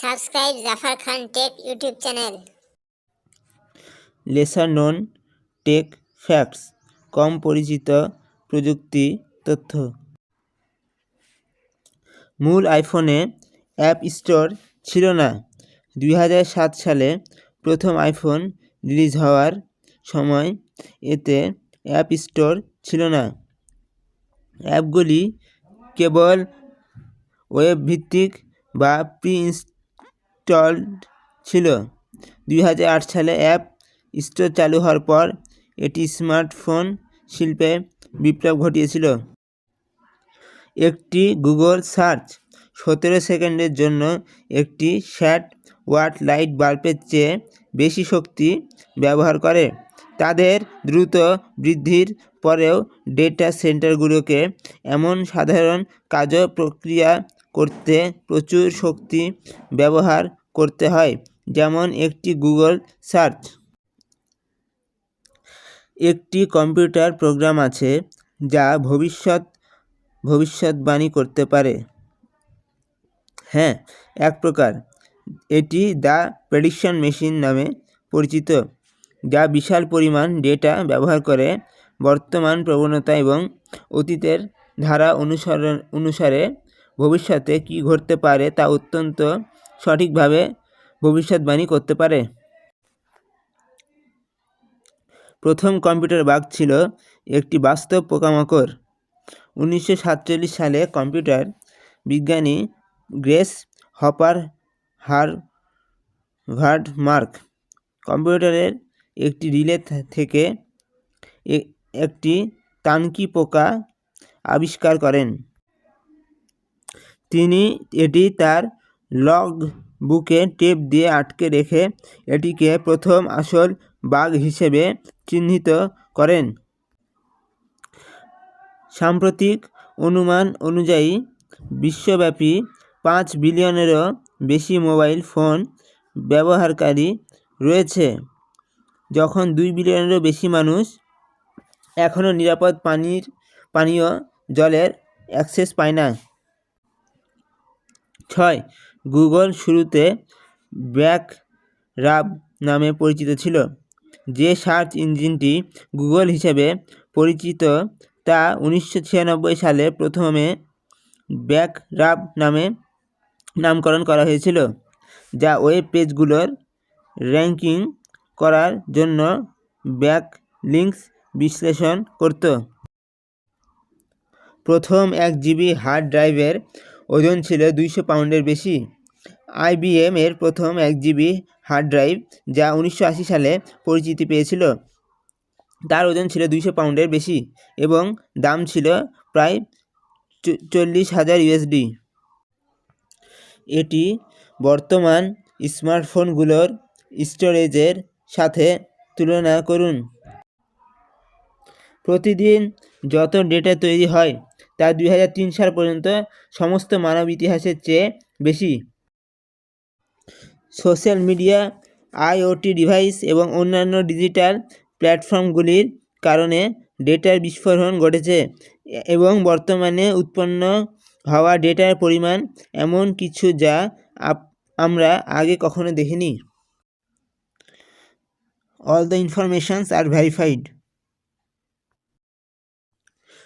Subscribe Zafar Khan Tech YouTube channel. Lesser non tech facts, কম পরিচিত প্রযুক্তি তথ্য। মূল আইফোনে অ্যাপ স্টোর ছিল না। দুই সালে প্রথম আইফোন রিলিজ হওয়ার সময় এতে অ্যাপ স্টোর ছিল না। অ্যাপগুলি কেবল ওয়েব ভিত্তিক বা প্রি ইনস্টলড ছিল। দুই হাজার আট সালে অ্যাপ স্টোর চালু হওয়ার পর এটি স্মার্টফোন শিল্পে বিপ্লব ঘটিয়েছিল। একটি গুগল সার্চ সতেরো সেকেন্ডের জন্য একটি শ্যাট ওয়াট লাইট বাল্বের চেয়ে বেশি শক্তি ব্যবহার করে। তাদের দ্রুত বৃদ্ধির পরেও ডেটা সেন্টারগুলোকে এমন সাধারণ কাজও প্রক্রিয়া করতে প্রচুর শক্তি ব্যবহার করতে হয়, যেমন একটি গুগল সার্চ। একটি কম্পিউটার প্রোগ্রাম আছে যা ভবিষ্যৎ, ভবিষ্যৎবাণী করতে পারে। হ্যাঁ এক প্রকার। এটি দ্য প্রেডিকশন মেশিন নামে পরিচিত, যা বিশাল পরিমাণ ডেটা ব্যবহার করে বর্তমান প্রবণতা এবং অতীতের ধারা অনুসরণ, অনুসারে ভবিষ্যতে কী ঘটতে পারে তা অত্যন্ত সঠিকভাবে ভবিষ্যৎবাণী করতে পারে। প্রথম কম্পিউটার বাগ ছিল একটি বাস্তব পোকামাকড়। উনিশশো সাতচল্লিশ সালে কম্পিউটার বিজ্ঞানী Grace Hopper Harvard Mark কম্পিউটারের একটি রিলে থেকে একটি তানকি পোকা আবিষ্কার করেন। তিনি এটি তার লগ বুকে টেপ দিয়ে আটকে রেখে এটিকে প্রথম আসল বাঘ হিসেবে চিহ্নিত করেন। সাম্প্রতিক অনুমান অনুযায়ী, বিশ্বব্যাপী পাঁচ বিলিয়নেরও বেশি মোবাইল ফোন ব্যবহারকারী রয়েছে। যখন দুই বিলিয়নেরও বেশি মানুষ এখনও নিরাপদ পানির, পানীয় জলের অ্যাক্সেস পায় না। ছয় গুগল শুরুতে ব্যাক রাব নামে পরিচিত ছিল। যে সার্চ ইঞ্জিনটি গুগল হিসেবে পরিচিত তা উনিশশো ছিয়ানব্বই সালে প্রথমে ব্যাক রাব নামে নামকরণ করা হয়েছিল, যা ওয়েব পেজগুলোর র্যাঙ্কিং করার জন্য ব্যাক লিঙ্কস বিশ্লেষণ করত। প্রথম এক জিবি হার্ড ড্রাইভের ওজন ছিল দুইশো পাউন্ডের বেশি। আইবিএম এর প্রথম এক জিবি হার্ড ড্রাইভ, যা উনিশশো আশি সালে পরিচিতি পেয়েছিল। তার ওজন ছিল দুইশো পাউন্ডের বেশি এবং দাম ছিল প্রায় চল্লিশ হাজার ইউএসডি এটি বর্তমান স্মার্টফোনগুলোর স্টোরেজের সাথে তুলনা করুন। প্রতিদিন যত ডেটা তৈরি হয় তা দু হাজার তিন সাল পর্যন্ত সমস্ত মানব ইতিহাসের চেয়ে বেশি। সোশ্যাল মিডিয়া আইওটি ডিভাইস এবং অন্যান্য ডিজিটাল প্ল্যাটফর্মগুলির কারণে ডেটার বিস্ফোরণ ঘটেছে এবং বর্তমানে উৎপন্ন হওয়া ডেটার পরিমাণ এমন কিছু যা আমরা আগে কখনো দেখিনি। All the informations are verified